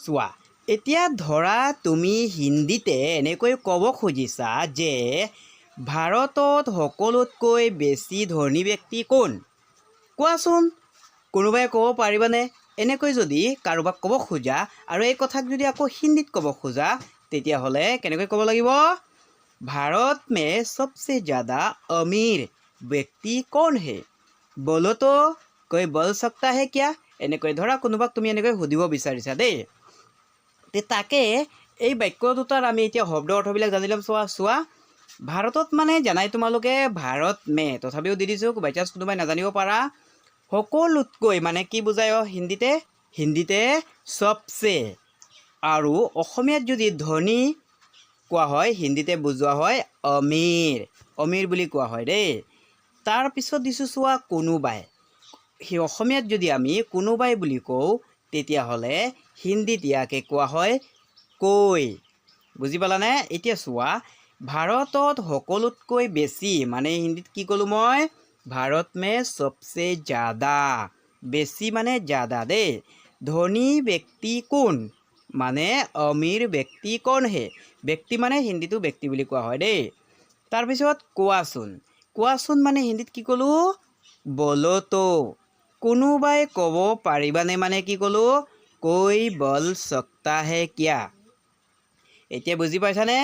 চোৱা, এতিয়া ধৰা তুমি হিন্দীতে এনেকৈ ক'ব খুজিছা যে ভাৰতত সকলোতকৈ বেছি ধনী ব্যক্তি কোন? কোৱাচোন, কোনোবাই ক'ব পাৰিবানে? এনেকৈ যদি কাৰোবাক ক'ব খোজা আৰু এই কথাক যদি আকৌ হিন্দীত ক'ব খোজা, তেতিয়াহ'লে কেনেকৈ ক'ব লাগিব? ভাৰত মে সবচে জ্যাদা অমীৰ ব্যক্তি কোন হে? বলো কৈ বল সকতা কিয়া? এনেকৈ ধৰা কোনোবাক তুমি এনেকৈ সুধিব বিচাৰিছা দেই। তে তাকে এই বাক্য দুটাৰ আমি এতিয়া শব্দ অৰ্থবিলাক জানি ল'ম। চোৱা চোৱা, ভাৰতত মানে জানাই তোমালোকে ভাৰত মে, তথাপিও দি দিছোঁ বাই চান্স কোনোবাই নাজানিব পাৰা। সকলোতকৈ মানে কি বুজায় হিন্দীতে? হিন্দীতে চবচে আৰু অসমীয়াত যদি ধনী কোৱা হয়, হিন্দীতে বুজোৱা হয়, অমীৰ। অমীৰ বুলি কোৱা হয় দেই। তাৰপিছত দিছোঁ চোৱা, কোনোবাই। সেই অসমীয়াত যদি আমি কোনোবাই বুলি কওঁ, তেতিয়াহ'লে হিন্দীত ইয়াকে কোৱা হয় কৈ। বুজি পালানে? এতিয়া চোৱা, ভাৰতত সকলোতকৈ বেছি মানে হিন্দীত কি ক'লোঁ মই? ভাৰত মে চবচে জ্যাদা বেছি মানে জ্যাদা দেই ধনী ব্যক্তি কোন? মানে অমীৰ ব্যক্তি কোন হে? ব্যক্তি মানে হিন্দীটো ব্যক্তি বুলি কোৱা হয় দেই। তাৰপিছত কোৱাচোন কোৱাচোন মানে হিন্দীত কি ক'লোঁ? বলতো। কোনোবাই ক'ব পাৰিবানে মানে কি ক'লোঁ? কৈ বল চকতা হে কিয়া। এতিয়া বুজি পাইছানে?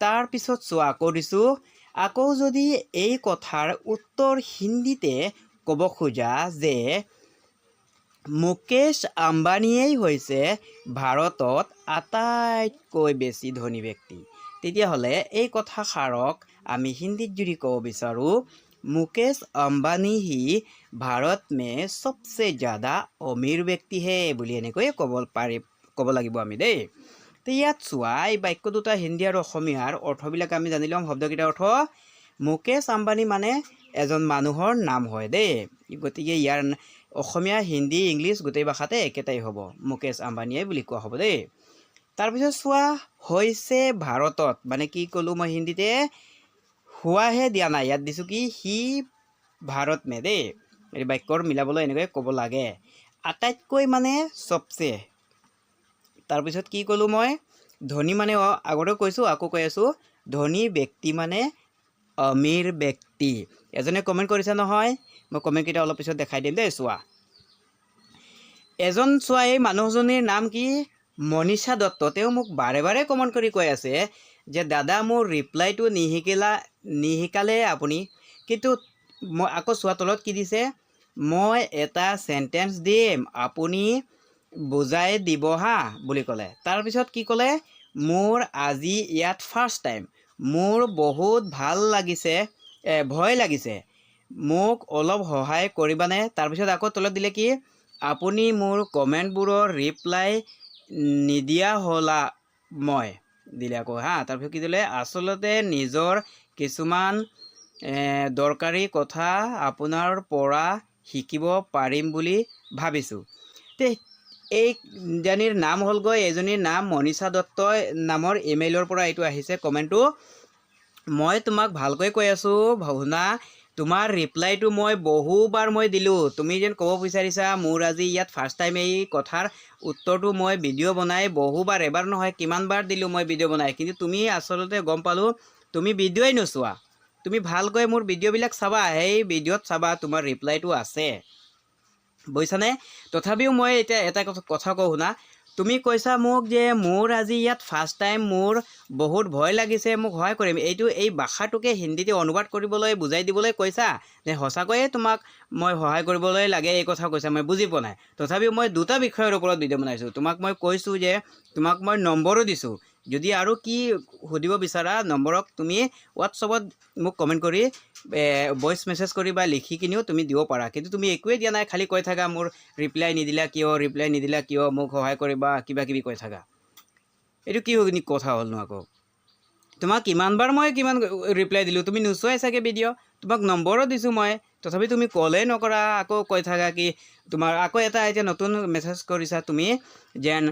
তাৰপিছত চোৱা, আকৌ দিছোঁ। আকৌ যদি এই কথাৰ উত্তৰ হিন্দীতে ক'ব খোজা যে, মুকেশ আম্বানীয়েই হৈছে ভাৰতত আটাইতকৈ বেছি ধনী ব্যক্তি। তেতিয়াহ'লে এই কথাষাৰক আমি হিন্দীত যদি ক'ব বিচাৰোঁ মুকেশ আম্বানী হি ভাৰত মে চবচে জ্যাদা অমীৰ ব্যক্তি হে বুলি এনেকৈ ক'ব পাৰি, ক'ব লাগিব আমি দেই। তো ইয়াত চোৱা, এই বাক্য দুটা হিন্দী আৰু অসমীয়াৰ অৰ্থবিলাক আমি জানি ল'ম, শব্দকেইটাৰ অৰ্থ মুকেশ আম্বানী মানে এজন মানুহৰ নাম হয় দেই। গতিকে ইয়াৰ অসমীয়া, হিন্দী, ইংলিছ গোটেই ভাষাতে একেটাই হ'ব, মুকেশ আম্বানীয়ে বুলি কোৱা হ'ব দেই। তাৰপিছত চোৱা, হৈছে ভাৰতত মানে কি ক'লোঁ মই হিন্দীতে? হোৱাহে দিয়া নাই। ইয়াত দিছোঁ কি, সি ভাৰত মে দেই। এই বাক্যৰ মিলাবলৈ এনেকৈ ক'ব লাগে। আটাইতকৈ মানে চবচে। তাৰপিছত কি ক'লোঁ মই? ধনী মানে আগতেও কৈছোঁ, আকৌ কৈ আছোঁ। ধনী ব্যক্তি মানে অমীৰ ব্যক্তি। এজনে কমেণ্ট কৰিছে নহয়। মই কমেণ্টকেইটা অলপ পিছত দেখাই দিম দেই, চোৱা। এজন চোৱা, এই মানুহজনীৰ নাম কি? মনীষা দত্ত। তেওঁ মোক বাৰে বাৰে কমেণ্ট কৰি কৈ আছে যে দাদা মোৰ ৰিপ্লাইটো নিশিকিলা নিশিকালে আপুনি। কিন্তু মই আকৌ চোৱা তলত কি দিছে, মই এটা চেণ্টেঞ্চ দিম, আপুনি বুজাই দিব হা, বুলি ক'লে। তাৰপিছত কি ক'লে, মোৰ আজি ইয়াত ফাৰ্ষ্ট টাইম মোৰ বহুত ভালো লাগিছে ভয় লাগিছে, মোক অলপ সহায় কৰিবানে? তাৰপিছত আকৌ তলত দিলে কি, আপুনি মোৰ কমেণ্টবোৰৰ ৰিপ্লাই নিদিয়া হ'লা মই। দিলে আকৌ হা, তাৰপিছত কি দিলে? আচলতে নিজৰ কিছুমান দৰকাৰী কথা আপোনাৰ পৰা শিকিব পাৰিম বুলি ভাবিছোঁ। তে এইজনীৰ নাম হ'লগৈ, এজনীৰ নাম মনীষা দত্ত নামৰ ইমেইলৰ পৰা এইটো আহিছে। কমেণ্টটো, মই তোমাক ভালকৈ কৈ আছোঁ শুনা তোমাৰ ৰিপ্লাইটো মই বহুবাৰ মই দিলোঁ। তুমি যেন ক'ব বিচাৰিছা, মোৰ আজি ইয়াত ফাৰ্ষ্ট টাইম এই কথাৰ উত্তৰটো মই ভিডিঅ' বনাই বহুবাৰ, এবাৰ নহয়, কিমানবাৰ দিলোঁ মই ভিডিঅ' বনাই। কিন্তু তুমি আচলতে গম পালোঁ, তুমি ভিডিঅ'ই নোচোৱা। তুমি ভালকৈ মোৰ ভিডিঅ'বিলাক চাবা, সেই ভিডিঅ'ত চাবা, তোমাৰ ৰিপ্লাইটো আছে। বুজিছানে? তথাপিও মই এতিয়া এটা কথা কওঁ শুনা তুমি কৈছা মোক যে মোৰ আজি ইয়াত ফাৰ্ষ্ট টাইম মোৰ বহুত ভয় লাগিছে, মোক সহায় কৰিম। এইটো, এই ভাষাটোকে হিন্দীতে অনুবাদ কৰিবলৈ, বুজাই দিবলৈ কৈছা নে সঁচাকৈয়ে তোমাক মই সহায় কৰিবলৈ লাগে এই কথা কৈছা, মই বুজি পোৱা নাই। তথাপিও মই দুটা বিষয়ৰ ওপৰত ভিডিঅ' বনাইছোঁ। তোমাক মই কৈছোঁ যে, তোমাক মই নম্বৰো দিছোঁ। যদি আৰু কি সুধিব বিচাৰা, নম্বৰক তুমি হোৱাটছআপত মোক কমেণ্ট কৰি ভইচ মেছেজ কৰি বা লিখি কিনিও তুমি দিব পাৰা। কিন্তু তুমি একোৱেই দিয়া নাই, খালি কৈ থাকা, মোৰ ৰিপ্লাই নিদিলা কিয় ৰিপ্লাই নিদিলা কিয়, মোক সহায় কৰিবা কিবা কিবি কৈ থাকা। এইটো কি হয় কথা হ'লনো আকৌ। তোমাক কিমানবাৰ মই কিমান ৰিপ্লাই দিলোঁ, তুমি নোচোৱাই চাগে ভিডিঅ' তোমাক নম্বৰো দিছোঁ মই, তথাপি তুমি কলেই নকৰা, আকৌ কৈ থাকা কি তোমাৰ, আকৌ এটা এতিয়া নতুন মেছেজ কৰিছা, তুমি যেন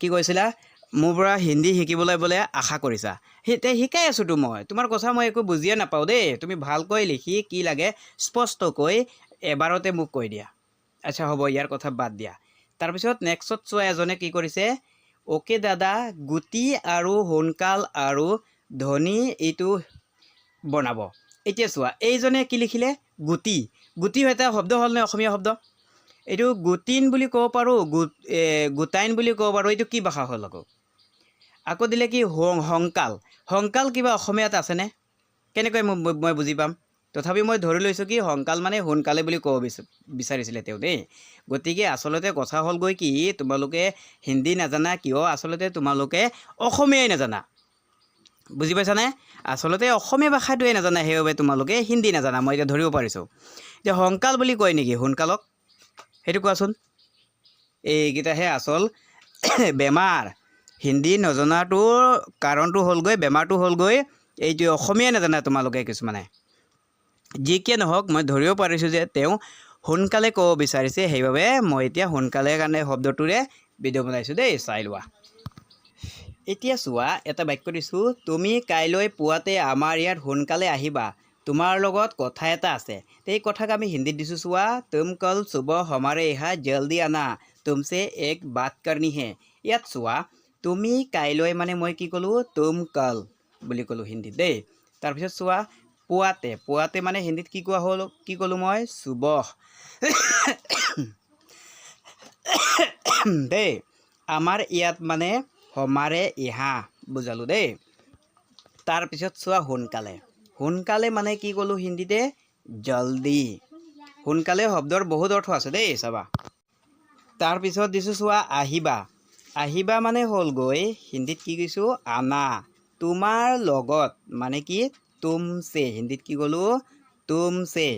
কি কৈছিলা? মোৰ পৰা হিন্দী শিকিবলৈ বোলে আশা কৰিছা। শিকাই আছোঁতো মই। তোমাৰ কথা মই একো বুজিয়ে নাপাওঁ দেই। তুমি ভালকৈ লিখি কি লাগে স্পষ্টকৈ এবাৰতে মোক কৈ দিয়া। আচ্ছা হ'ব ইয়াৰ কথা বাদ দিয়া। তাৰপিছত নেক্সটত চোৱা এজনে কি কৰিছে অ'কে দাদা গুটি আৰু সোনকাল আৰু ধনী এইটো বনাব। এতিয়া চোৱা এইজনে কি লিখিলে? গুটি। গুটি এটা শব্দ হ'লনে অসমীয়া শব্দ? এইটো গুটিন বুলি ক'ব পাৰোঁ গোটাইন বুলি ক'ব পাৰোঁ। এইটো কি ভাষা হ'ল আকৌ? আকৌ দিলে কি হং- সংকাল কিবা অসমীয়াত আছেনে? কেনেকৈ মই বুজি পাম? তথাপি মই ধৰি লৈছোঁ কি সংকাল মানে সোনকালে বুলি ক'ব বিচ বিচাৰিছিলে তেওঁ দেই। গতিকে আচলতে কথা হ'লগৈ কি তোমালোকে হিন্দী নাজানা কিয় আচলতে তোমালোকে অসমীয়াই নাজানা। বুজি পাইছানে? আচলতে অসমীয়া ভাষাটোৱে নাজানা সেইবাবে তোমালোকে হিন্দী নাজানা মই এতিয়া ধৰিব পাৰিছোঁ। এতিয়া সংকাল বুলি কয় নেকি সোনকালক? সেইটো কোৱাচোন। এইকেইটাহে আচল বেমাৰ। হিন্দী নজনাটোৰ কাৰণটো হ'লগৈ, বেমাৰটো হ'লগৈ, এইটো অসমীয়াই নাজানা তোমালোকে কিছুমানে। যি কি নহওক, মই ধৰিব পাৰিছোঁ যে তেওঁ সোনকালে ক'ব বিচাৰিছে, সেইবাবে মই এতিয়া সোনকালে কাৰণে শব্দটোৰে ভিডিঅ' বনাইছোঁ দেই, চাই লোৱা। এতিয়া চোৱা, এটা বাক্য দিছোঁ, তুমি কাইলৈ পুৱাতে আমাৰ ইয়াত সোনকালে আহিবা, তোমাৰ লগত কথা এটা আছে। এই কথাক আমি হিন্দীত দিছোঁ চোৱা, তুম কল সুবহ হমাৰে ইহা জল্দি আনা তুমছে এক বাত কৰনি ইয়াত চোৱা তুমি কাইলৈ মানে মই কি ক'লোঁ, তুম কল বুলি ক'লোঁ হিন্দীত দেই। তাৰপিছত চোৱা, পুৱাতে পুৱাতে মানে হিন্দীত কি কোৱা হ'ল, কি ক'লোঁ মই চুবহ দেই, আমাৰ ইয়াত মানে সমাৰে ইহা বুজালোঁ দেই। তাৰপিছত চোৱা সোনকালে সোনকালে মানে কি ক'লোঁ হিন্দীতে, জল্দি। সোনকালে শব্দৰ বহুত অৰ্থ আছে দেই, চাবা। তাৰপিছত দিছোঁ চোৱা, আহিবা। আহিবা মানে হ'লগৈ হিন্দীত কি কৈছোঁ? আনা। তোমাৰ লগত মানে কি? তুমছে হিন্দীত কি ক'লোঁ? তুমছে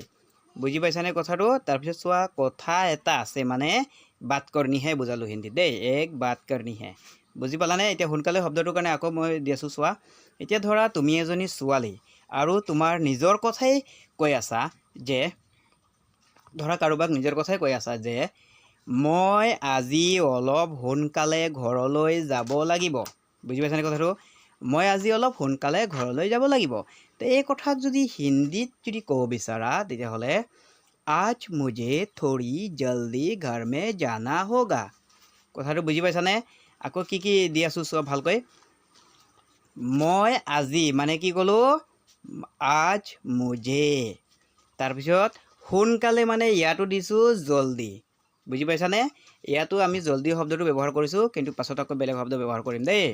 বুজি পাইছানে কথাটো? তাৰপিছত চোৱা, কথা এটা আছে মানে বাট কৰ্ণীহে বুজালোঁ হিন্দীত দেই, এক বাট কৰ্ণীহে বুজি পালানে? এতিয়া সোনকালে শব্দটোৰ কাৰণে আকৌ মই দি আছোঁ, চোৱা। এতিয়া ধৰা, তুমি এজনী ছোৱালী আৰু তোমাৰ নিজৰ কথাই কৈ আছা যে, ধৰা কাৰোবাক নিজৰ কথাই কৈ আছা যে মই আজি অলপ সোনকালে ঘৰলৈ যাব লাগিব। বুজি পাইছানে কথাটো? মই আজি অলপ সোনকালে ঘৰলৈ যাব লাগিব। তো এই কথাক যদি হিন্দীত যদি ক'ব বিচাৰা তেতিয়াহ'লে আজ মুঝে থোড়ি জল্দি ঘৰ মে জানা হোগা। কথাটো বুজি পাইছানে? আকৌ কি কি দি আছোঁ চোৱা ভালকৈ। মই আজি মানে কি ক'লোঁ? আজ মুঝে। তাৰপিছত সোনকালে মানে ইয়াতো দিছোঁ জল্দি। বুজি পাইছানে? ইয়াতো আমি জল্দি শব্দটো ব্যৱহাৰ কৰিছোঁ কিন্তু পাছত আকৌ বেলেগ শব্দ ব্যৱহাৰ কৰিম দেই।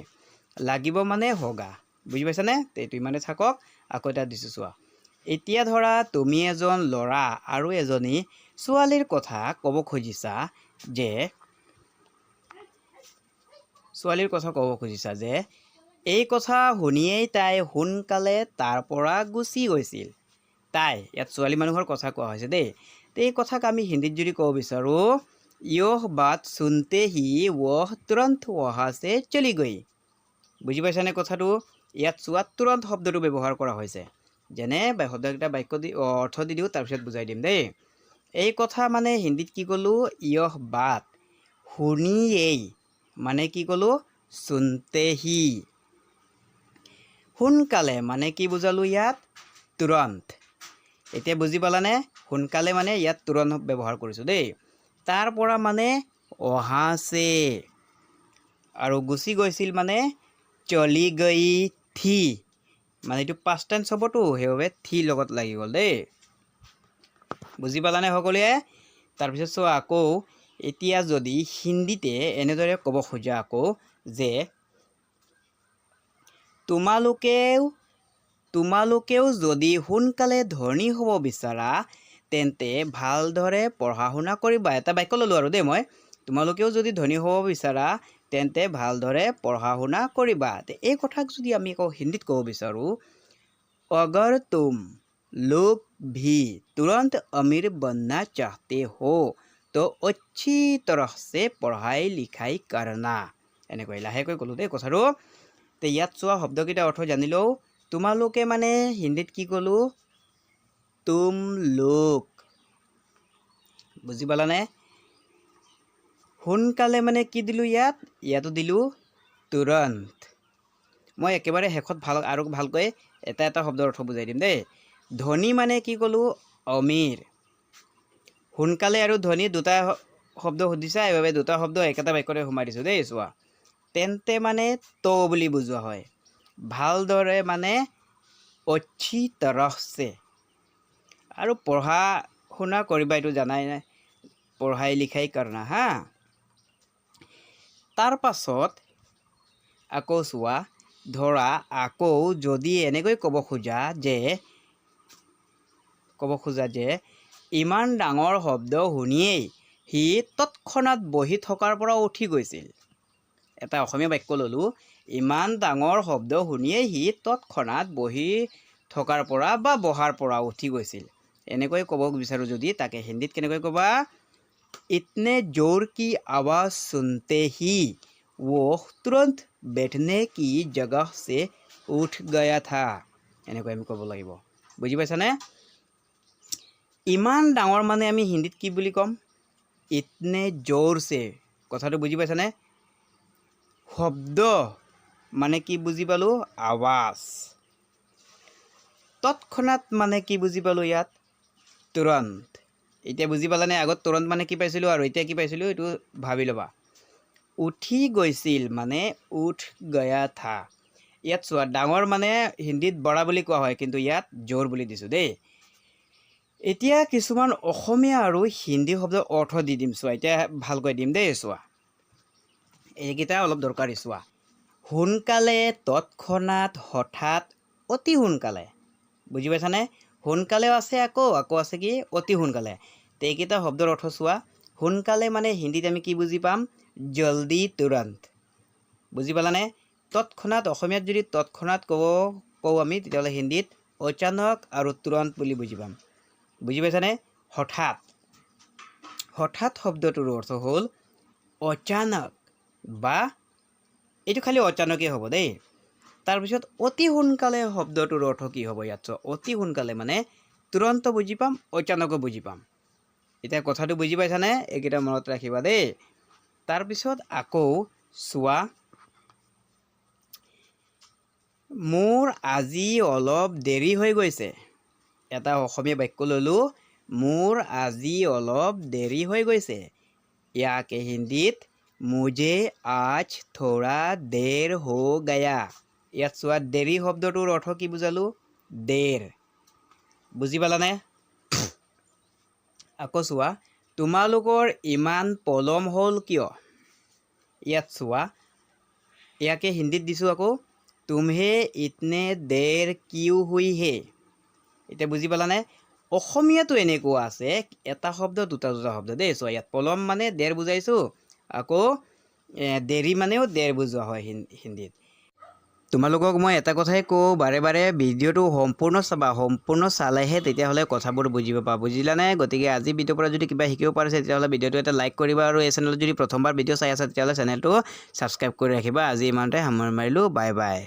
লাগিব মানে হগা বুজি পাইছানে? এইটো ইমানে থাকক আকৌ এটা দিছোঁ চোৱা। এতিয়া ধৰা তুমি এজন ল'ৰা আৰু এজনী ছোৱালীৰ কথা ক'ব খুজিছা যে ছোৱালীৰ কথা ক'ব খুজিছা যে এই কথা শুনিয়েই তাই সোনকালে তাৰ পৰা গুচি গৈছিল। তাই ইয়াত ছোৱালী মানুহৰ কথা কোৱা হৈছে দেই। এই কথাক আমি হিন্দীত যদি ক'ব বিচাৰোঁ, ইয়হ বাত চুনতে হি ৱহ তুৰন্ত ৱহাছে চলি গৈ। বুজি পাইছানে কথাটো? ইয়াত চোৱা তুৰন্ত শব্দটো ব্যৱহাৰ কৰা হৈছে। যেনে শব্দকেইটা বাক্য দি অৰ্থ দি দিওঁ, তাৰপিছত বুজাই দিম দেই। এই কথা মানে হিন্দীত কি ক'লোঁ? ইয়হ বাত শুনিয়েই। মানে কি ক'লোঁ? চুনতেহি সোনকালে মানে কি বুজালোঁ ইয়াত? তুৰন্ত। এতিয়া বুজি পালানে? সোনকালে মানে ইয়াত তুৰন্ত ব্যৱহাৰ কৰিছোঁ দেই। তাৰ পৰা মানে অহাছে আৰু গুচি গৈছিল মানে চলি গৈ থি। মানে এইটো পাষ্ট টেন্স হ'বতো, সেইবাবে থি লগত লাগি গ'ল দেই। বুজি পালানে সকলোৱে? তাৰপিছত চোৱা আকৌ, এতিয়া যদি হিন্দীতে এনেদৰে ক'ব খোজা আকৌ যে, তোমালোকেও তোমালোকেও যদি সোনকালে ধনী হ'ব বিচাৰা তেন্তে ভালদৰে পঢ়া শুনা কৰিবা। এটা বাক্য ল'লোঁ আৰু দেই মই। তোমালোকেও যদি ধনী হ'ব বিচাৰা, তেন্তে ভালদৰে পঢ়া শুনা কৰিবা এই কথাক যদি আমি আকৌ হিন্দীত ক'ব বিচাৰোঁ, অগৰ তুম লোক ভি তুৰন্ত অমিৰ বননা চাহতে হো, তো অচ্ছি তৰহছে পঢ়াই লিখাই কৰনা। এনেকৈ লাহেকৈ ক'লোঁ দেই কথাটো। তে ইয়াত চোৱা শব্দকেইটা অৰ্থ জানিলেও তোমালোকে মানে হিন্দীত কি ক'লোঁ? তুম লোক। বুজি পালানে? সোনকালে মানে কি দিলোঁ ইয়াত? ইয়াতো দিলোঁ তুৰন্ত। মই একেবাৰে শেষত ভালো, আৰু ভালকৈ এটা এটা শব্দৰ অৰ্থ বুজাই দিম দেই। ধনী মানে কি ক'লোঁ? অমীৰ। সোনকালে আৰু ধনী দুটা শব্দ সুধিছা, এইবাবে দুটা শব্দ একেটা বাক্যতে সোমাই দিছোঁ দেই, চোৱা। তেন্তে মানে ত বুলি বুজোৱা হয়। ভালদৰে মানে অচ্ছি তৰহছে আৰু পঢ়া শুনা কৰিবা, এইটো জানাই নাই পঢ়াই লিখাই কৰণা হা? তাৰ পাছত আকৌ চোৱা, ধৰা আকৌ যদি এনেকৈ ক'ব খোজা যে, ক'ব খোজা যে, ইমান ডাঙৰ শব্দ শুনিয়েই সি তৎক্ষণাত বহি থকাৰ পৰা উঠি গৈছিল। এটা অসমীয়া বাক্য ল'লোঁ, ইমান ডাঙৰ শব্দ শুনিয়েই সি তৎক্ষণাত বহি থকাৰ পৰা বা বহাৰ পৰা উঠি গৈছিল। এনেকৈ ক'ব বিচাৰোঁ যদি, তাকে হিন্দীত কেনেকৈ ক'বা? ইতনে জোৰ কি আৱাজ শুনতে হি? ও তুৰন্ত বেঠনে কি জগহ চে উঠ গয়া থা? এনেকৈ আমি ক'ব লাগিব। বুজি পাইছানে? ইমান ডাঙৰ মানে আমি হিন্দীত কি বুলি ক'ম? ইতনে জোৰছে কথাটো বুজি পাইছানে? শব্দ মানে কি বুজি পালোঁ? আৱাজ। তৎক্ষণাত মানে কি বুজি পালোঁ ইয়াত? তুৰন্ত। এতিয়া বুজি পালানে? আগত তুৰন্ত মানে কি পাইছিলোঁ আৰু এতিয়া কি পাইছিলোঁ? এইটো ভাবি ল'বা। উঠি গৈছিল মানে উঠ গয়া থা। ইয়াত চোৱা ডাঙৰ মানে হিন্দীত বৰা বুলি কোৱা হয় কিন্তু ইয়াত জোৰ বুলি দিছোঁ দেই। এতিয়া কিছুমান অসমীয়া আৰু হিন্দী শব্দৰ অৰ্থ দি দিম চোৱা এতিয়া ভালকৈ দিম দেই চোৱা। এইকেইটা অলপ দৰকাৰী চোৱা। সোনকালে তৎক্ষণাত হঠাৎ অতি সোনকালে বুজি পাইছানে? সোনকালেও আছে আকৌ আকৌ আছে কি? অতি সোনকালে। তে এইকেইটা শব্দৰ অৰ্থ চোৱা। সোনকালে মানে হিন্দীত আমি কি বুজি পাম? জল্দি, তুৰন্ত। বুজি পালানে? তৎক্ষণাত, অসমীয়াত যদি তৎক্ষণাত ক'ব, কওঁ আমি, তেতিয়াহ'লে হিন্দীত অচানক আৰু তুৰন্ত বুলি বুজি পাম। বুজি পাইছানে? হঠাৎ। হঠাৎ শব্দটোৰ অৰ্থ হ'ল অচানক বা এইটো খালি অচানকেই হ'ব দেই। তাৰপিছত অতি সোনকালে শব্দটোৰ অৰ্থ কি হ'ব ইয়াত? চোৱা অতি সোনকালে মানে তুৰন্ত বুজি পাম, অচানকো বুজি পাম। এতিয়া কথাটো বুজি পাইছানে? এইকেইটা মনত ৰাখিবা দেই। তাৰপিছত আকৌ চোৱা, মোৰ আজি অলপ দেৰি হৈ গৈছে। এটা অসমীয়া বাক্য ল'লোঁ, মোৰ আজি অলপ দেৰি হৈ গৈছে। ইয়াকে হিন্দীত মুজে আজ থোৰা দেৰ হো গায়া। ইয়াত চোৱা দেৰি শব্দটোৰ অৰ্থ কি বুজালোঁ? দেৰ। বুজি পালানে? আকৌ চোৱা, তোমালোকৰ ইমান পলম হ'ল কিয়? ইয়াত চোৱা, ইয়াকে হিন্দীত দিছোঁ আকৌ, তুমহে ইতনে দেৰ কিউ হুই হে এতিয়া বুজি পালানে? অসমীয়াতো এনেকুৱা আছে, এটা শব্দ, দুটা দুটা শব্দ দেই। চোৱা, ইয়াত পলম মানে দেৰ বুজাইছোঁ, আকৌ দেৰি মানেও দেৰ বুজোৱা হয় হিন্দীত। তোমালোকক মই এটা কথাই কওঁ, বাৰে বাৰে ভিডিঅ'টো সম্পূৰ্ণ চাবা, সম্পূৰ্ণ চালেহে তেতিয়াহ'লে কথাবোৰ বুজি পাবা। বুজিলা বুজিলানে গতিকে আজি ভিডিঅ'ৰ পৰা যদি কিবা শিকিব পাৰিছে, তেতিয়াহ'লে ভিডিঅ'টো এটা লাইক কৰিবা আৰু এই চেনেলত যদি প্ৰথমবাৰ ভিডিঅ' চাই আছা, তেতিয়াহ'লে চেনেলটো ছাবস্ক্ৰাইব কৰি ৰাখিবা। আজি ইমানতে সামৰি মাৰিলোঁ, বাই বাই।